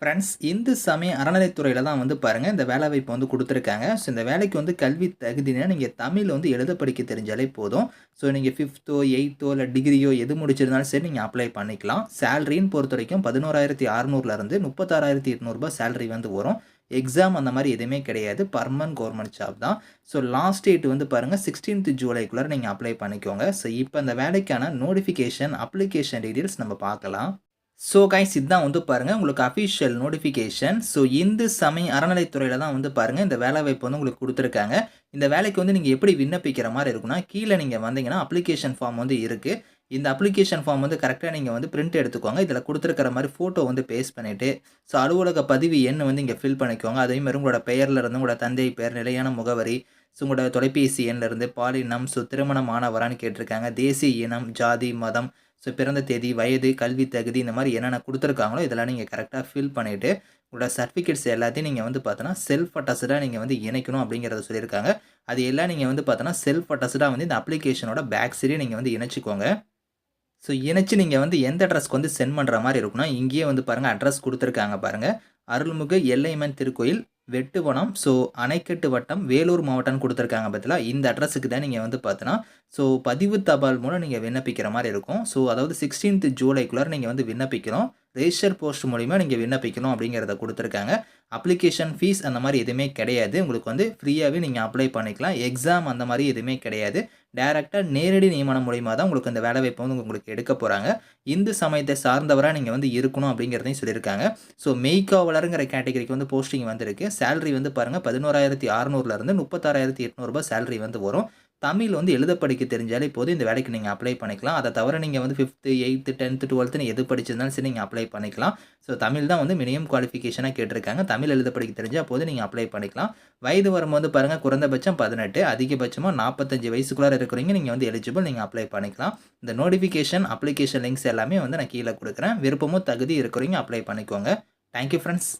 Friends Hindu சமய அறநிலைத்துறையில் தான் வந்து பாருங்கள் இந்த வேலை வாய்ப்பு வந்து கொடுத்துருக்காங்க. ஸோ இந்த வேலைக்கு வந்து கல்வி தகுதினா நீங்கள் தமிழ் வந்து எழுத படிக்க தெரிஞ்சாலே போதும். ஸோ நீங்கள் ஃபிஃப்த்தோ எயித்தோ இல்லை டிகிரியோ எது முடிச்சிருந்தாலும் சரி நீங்கள் அப்ளை பண்ணிக்கலாம். சேலரின்னு பொறுத்த வரைக்கும் பதினோராயிரத்தி அறநூறுலேருந்து முப்பத்தாறாயிரத்தி எட்நூறுபா சேலரி வந்து வரும். எக்ஸாம் அந்த மாதிரி எதுவுமே கிடையாது. பர்மனன்ட் கவர்மெண்ட் ஜாப் தான். ஸோ லாஸ்ட் டேட் வந்து பாருங்கள் சிக்ஸ்டீன்த் ஜூலைக்குள்ளே நீங்கள் அப்ளை பண்ணிக்கோங்க. ஸோ இப்போ அந்த வேலைக்கான நோட்டிஃபிகேஷன் அப்ளிகேஷன் டீட்டெயில்ஸ் நம்ம பார்க்கலாம். ஸோ கைஸ் இதுதான் வந்து பாருங்கள் உங்களுக்கு அஃபிஷியல் நோட்டிஃபிகேஷன் ஸோ இந்து சமய அறநிலைத்துறையில் தான் வந்து பாருங்கள் இந்த வேலை வாய்ப்பு வந்து உங்களுக்கு கொடுத்துருக்காங்க. இந்த வேலைக்கு வந்து நீங்கள் எப்படி விண்ணப்பிக்கிற மாதிரி இருக்குன்னா கீழே நீங்கள் வந்தீங்கன்னா அப்ளிகேஷன் ஃபார்ம் வந்து இருக்குது இந்த அப்ளிகேஷன் ஃபார்ம் வந்து கரெக்டாக நீங்கள் வந்து பிரிண்ட் எடுத்துக்கோங்க. இதில் கொடுத்துருக்கிற மாதிரி ஃபோட்டோ வந்து பேஸ்ட் பண்ணிவிட்டு ஸோ அலுவலக பதிவு எண் வந்து இங்கே ஃபில் பண்ணிக்கோங்க. அதே மாதிரி உங்களோட பெயரில் இருந்து உங்களோட தந்தை பெயர் நிலையான முகவரி ஸோ உங்களோட தொலைபேசி எண்ணிலிருந்து பாலினம் ஸோ திருமணம் ஆனவரான்னு கேட்டிருக்காங்க. தேசிய இனம் ஜாதி மதம் ஸோ பிறந்த தேதி வயது கல்வி தகுதி இந்த மாதிரி என்னென்ன கொடுத்துருக்காங்களோ இதெல்லாம் நீங்கள் கரெக்டாக ஃபில் பண்ணிவிட்டு உங்களோட சர்டிஃபிகேட்ஸ் எல்லாத்தையும் நீங்கள் வந்து பார்த்தோன்னா செல்ஃப் அட்டஸ்டாக நீங்கள் வந்து இணைக்கணும் அப்படிங்கிறத சொல்லியிருக்காங்க. அது எல்லாம் நீங்கள் வந்து பார்த்தோன்னா செல்ஃப் அட்டஸ்டாக வந்து இந்த அப்ளிகேஷனோட பேக் சைடே நீங்கள் வந்து இணைச்சிக்கோங்க. ஸோ இணைச்சி நீங்கள் வந்து எந்த அட்ரஸ்க்கு வந்து சென்ட் பண்ணுற மாதிரி இருக்குன்னா இங்கேயே வந்து பாருங்கள் அட்ரஸ் கொடுத்துருக்காங்க பாருங்கள் அருள்மிகு எல்லைமன் திருக்கோயில் வெட்டுவனம் ஸோ அணைக்கட்டு வட்டம் வேலூர் மாவட்டம்னு கொடுத்துருக்காங்க பார்த்தீங்களா இந்த அட்ரஸுக்கு தான் நீங்கள் வந்து பார்த்தோன்னா ஸோ பதிவு தபால் மூலம் நீங்கள் விண்ணப்பிக்கிற மாதிரி இருக்கும். ஸோ அதாவது சிக்ஸ்டீன்த் ஜூலைக்குள்ளார நீங்கள் வந்து விண்ணப்பிக்கணும். ரெஜிஸ்டர் போஸ்ட் மூலிமா நீங்கள் விண்ணப்பிக்கணும் அப்படிங்கிறத கொடுத்துருக்காங்க. அப்ளிகேஷன் ஃபீஸ் அந்த மாதிரி எதுவுமே கிடையாது. உங்களுக்கு வந்து ஃப்ரீயாகவே நீங்கள் அப்ளை பண்ணிக்கலாம். எக்ஸாம் அந்த மாதிரி எதுவுமே கிடையாது. டேரெக்டாக நேரடி நியமனம் மூலியமாக தான் உங்களுக்கு அந்த வேலை வாய்ப்பு வந்து உங்களுக்கு எடுக்க போகிறாங்க இந்து சமயத்தை சார்ந்தவராக நீங்கள் வந்து இருக்கணும் அப்படிங்கிறதையும் சொல்லியிருக்காங்க. ஸோ மெய்காவலருங்கிற கேட்டகரிக்கு வந்து போஸ்டிங் வந்திருக்கு. சேலரி வந்து பாருங்கள் பதினோராயிரத்தி அறநூறுலேருந்து முப்பத்தாறாயிரத்தி எட்நூறுபா சேலரி வந்து வரும். தமிழ் வந்து எழுத படிக்க தெரிஞ்சாலே போதும். இந்த வேலைக்கு நீங்கள் அப்ளை பண்ணிக்கலாம். அதை தவிர நீங்கள் வந்து ஃபிஃப்த்து எயித்து டென்த்து டுவெல்த்துன்னு எது படிச்சிருந்தாலும் சரி நீங்கள் அப்ளை பண்ணிக்கலாம். ஸோ தமிழ் தான் வந்து மினிமம் குவாலிஃபிகேஷனாக கேட்டிருக்காங்க. தமிழ் எழுத படிக்க தெரிஞ்சால் போது நீங்கள் அப்ளை பண்ணிக்கலாம். வயது வரும்போது பாருங்கள் குறைந்தபட்சம் பதினெட்டு அதிகபட்சமாக நாற்பத்தஞ்சு வயசுக்குள்ளார இருக்கிறீங்க நீங்கள் வந்து எலிஜிபிள் நீங்கள் அப்ளை பண்ணிக்கலாம். இந்த நோட்டிஃபிகேஷன் அப்ளிகேஷன் லிங்க்ஸ் எல்லாமே வந்து நான் கீழே கொடுக்குறேன். விருப்பமும் தகுதி இருக்கிறவங்க அப்ளை பண்ணிக்கோங்க. Thank you friends